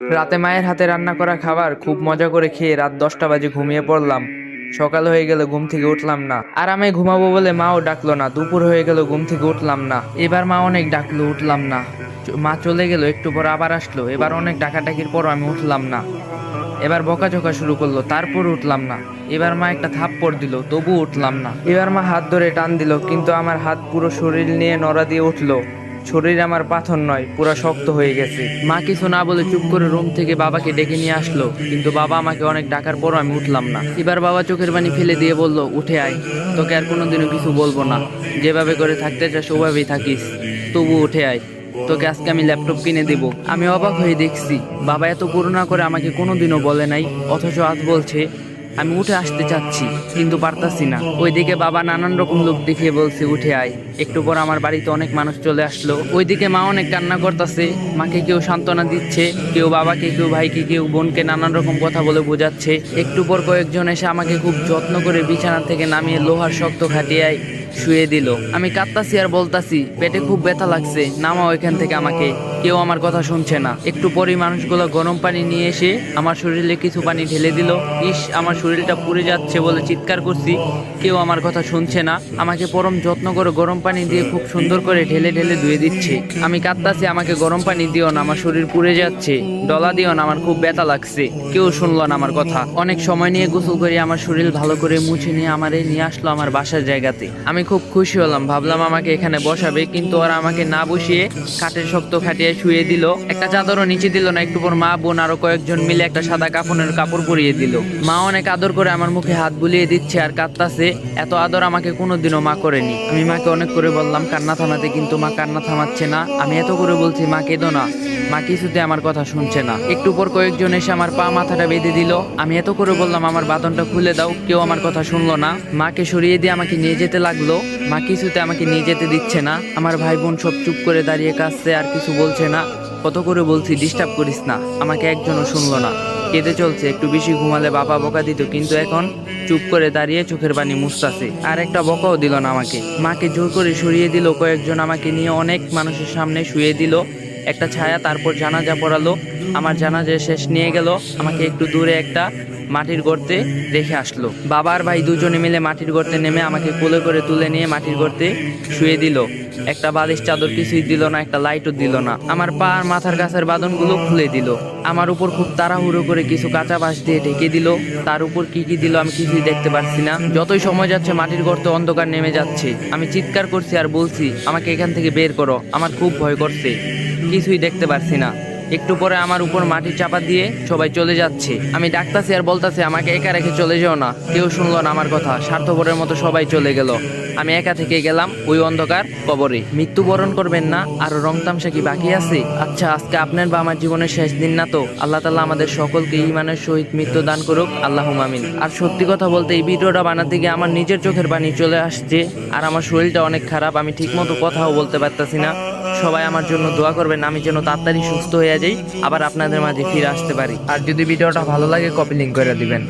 রাতে মায়ের হাতে রান্না করা খাবার খুব মজা করে খেয়ে রাত দশটা বাজে ঘুমিয়ে পড়লাম। সকাল হয়ে গেল ঘুম থেকে উঠলাম না। আরামে ঘুমাবো বলে মাও ডাকলো না। দুপুর হয়ে গেল, ঘুম থেকে উঠলাম না। এবার মা অনেক ডাকলো, উঠলাম না। মা চলে গেল, একটু পর আবার আসলো। এবার অনেক ডাকাডাকির পর আমি উঠলাম না। এবার বকাঝকা শুরু করল, তারপর উঠলাম না। এবার মা একটা থাপ্পড় দিল তবু উঠলাম না। এবার মা হাত ধরে টান দিল, কিন্তু আমার হাত পুরো শরীর নিয়ে নড়া দিয়ে উঠল। শরীর আমার পাথর নয়, পুরো শক্ত হয়ে গেছে। মা কিছু না বলে চুপ করে রুম থেকে বাবাকে ডেকে নিয়ে আসলো, কিন্তু বাবা আমাকে অনেক ডাকার পরও আমি উঠলাম না। এবার বাবা চোখের পানি ফেলে দিয়ে বলল, উঠে আয়। তোকে আর কোনোদিনও কিছু বলব না। যেভাবে করে থাকতে চাস, ওভাবেই থাকিস। তবু উঠে আয়। তোকে আজকে আমি ল্যাপটপ কিনে দেব। আমি অবাক হয়ে দেখছি, বাবা এত করুণা করে আমাকে কোনোদিনও বলে নাই, অথচ আজ বলছে আমি উঠে আসতে চাচ্ছি, কিন্তু পারতাছি না। ওইদিকে বাবা নানান রকম লোক দেখিয়ে বলছে, উঠে আয়। একটু পর আমার বাড়িতে অনেক মানুষ চলে আসলো। ওইদিকে মা অনেক কান্না করতেছে। মাকে কেউ সান্ত্বনা দিচ্ছে, কেউ বাবাকে, কেউ ভাইকে, কেউ বোনকে নানান রকম কথা বলে বোঝাচ্ছে। একটু পর কয়েকজন এসে আমাকে খুব যত্ন করে বিছানা থেকে নামিয়ে লোহার শক্ত খাটিয়ায় শুয়ে দিল। আমি কাঁদতাছি আর বলতাছি, পেটে খুব ব্যথা লাগছে, নামাও এখান থেকে আমাকে। কেউ আমার কথা শুনছে না। একটু পরেই মানুষগুলো গরম পানি নিয়ে এসে আমার শরীরে কিছু পানি ঢেলে দিল। ইস, আমার শরীরটা পুড়ে যাচ্ছে বলে চিৎকার করছি। কেউ আমার কথা শুনছে না। আমাকে পরম যত্ন করে গরম পানি দিয়ে খুব সুন্দর করে ঢেলে ঢেলে ধুয়ে দিচ্ছে। আমি কাঁদতাছি, আমাকে গরম পানি দিও না, আমার শরীর পুড়ে যাচ্ছে। ডলা দিও না, আমার খুব ব্যথা লাগছে। কেউ শুনলো না আমার কথা। অনেক সময় নিয়ে গোসল করে আমার শরীর ভালো করে মুছে নিয়ে আমারে নিয়ে আসলো আমার বাসার জায়গাতে। আমি খুব খুশি হলাম, ভাবলাম আমাকে এখানে বসাবে, কিন্তু ওরা আমাকে না বসিয়ে কাঠের শক্ত খাটিয়ে শুয়ে দিল। একটা চাদরও নিচে দিল না, একটু পর মা, বোন আরও কয়েকজন মিলে একটা সাদা কাপড়ের কাপড় পরিয়ে দিল। মা অনেক আদর করে আমার মুখে হাত বুলিয়ে দিচ্ছে আর কাঁদতাছে। এত আদর আমাকে কোনোদিনও মা করেনি। আমি মাকে অনেক করে বললাম, কান্না থামাতে কিন্তু মা কান্না থামাচ্ছে না। আমি এত করে বলছি, মা, কেঁদো না। মা কিছুতে আমার কথা শুনছে না। একটু পর কয়েকজন এসে আমার পা মাথাটা বেঁধে দিল। আমি এত করে বললাম, আমার বাদনটা খুলে দাও, কেউ আমার কথা শুনলো না। মাকে সরিয়ে দিয়ে আমাকে নিয়ে যেতে লাগল। মা কিছুতে আমাকে নিয়ে যেতে দিচ্ছে না। আমার ভাই বোন সব চুপ করে দাঁড়িয়ে কাঁদছে, আর কিছু বলছে না, কত করে বলছি ডিস্টার্ব করিস না, আমাকে একজনও শুনলো না। কেঁদে চলছে, একটু বেশি ঘুমালে বাবা বকা দিত, কিন্তু এখন চুপ করে দাঁড়িয়ে চোখের পানি মুছতাছে। আর একটা বকাও দিল না আমাকে। মাকে জোর করে সরিয়ে দিল, কয়েকজন আমাকে নিয়ে অনেক মানুষের সামনে শুয়ে দিল। একটা ছায়া তারপর জানাজা পড়ালো আমার জানাজা শেষ নিয়ে গেল। আমাকে একটু দূরে একটা মাটির গর্তে রেখে আসলো। বাবার ভাই দুজনে মিলে মাটির গর্তে নেমে আমাকে কোলে করে তুলে নিয়ে মাটির গর্তে শুয়ে দিল। একটা বালিশ চাদর কিছুই দিল না, একটা লাইটও দিল না। আমার পা আর মাথার কাছের বাঁধনগুলো খুলে দিল। আমার উপর খুব তাড়াহুড়ো করে কিছু কাঁচা বাঁশ দিয়ে ঢেকে দিল। তার উপর কি কি দিল আমি কিছুই দেখতে পারছি না। যতই সময় যাচ্ছে, মাটির গর্তে অন্ধকার নেমে যাচ্ছে। আমি চিৎকার করছি আর বলছি, আমাকে এখান থেকে বের করো। আমার খুব ভয় করছে। কিছুই দেখতে পারছি না। একটু পরে আমার উপর মাটি চাপা দিয়ে সবাই চলে যাচ্ছে। আমি ডাকতাছি আর বলতাছি, আমাকে একা রেখে চলে যেও না। কেউ শুনলো না আমার কথা। স্বার্থপরের মতো সবাই চলে গেল। আমি একা থেকে গেলাম ওই অন্ধকার কবরে। মৃত্যুবরণ করবেন না। আর রং তামসা কি বাকি আছে? আচ্ছা আজকে আপনার বা আমার জীবনের শেষ দিন না তো? আল্লাহ তাল্লাহ আমাদের সকলকে ইমানের সহিত মৃত্যু দান করুক। আল্লাহ মামিন আর সত্যি কথা বলতে, এই ভিডিওটা বানাতে গিয়ে আমার নিজের চোখের পানি চলে আসছে। আর আমার শরীরটা অনেক খারাপ। আমি ঠিকমতো কথাও বলতে পারতাছি না। সবাই আমার জন্য দোয়া করবেন, আমি যেন তাড়াতাড়ি সুস্থ হয়ে যাই, আবার আপনাদের মাঝে ফিরে আসতে পারি। আর যদি ভিডিওটা ভালো লাগে কপি লিঙ্ক করে দিবেন।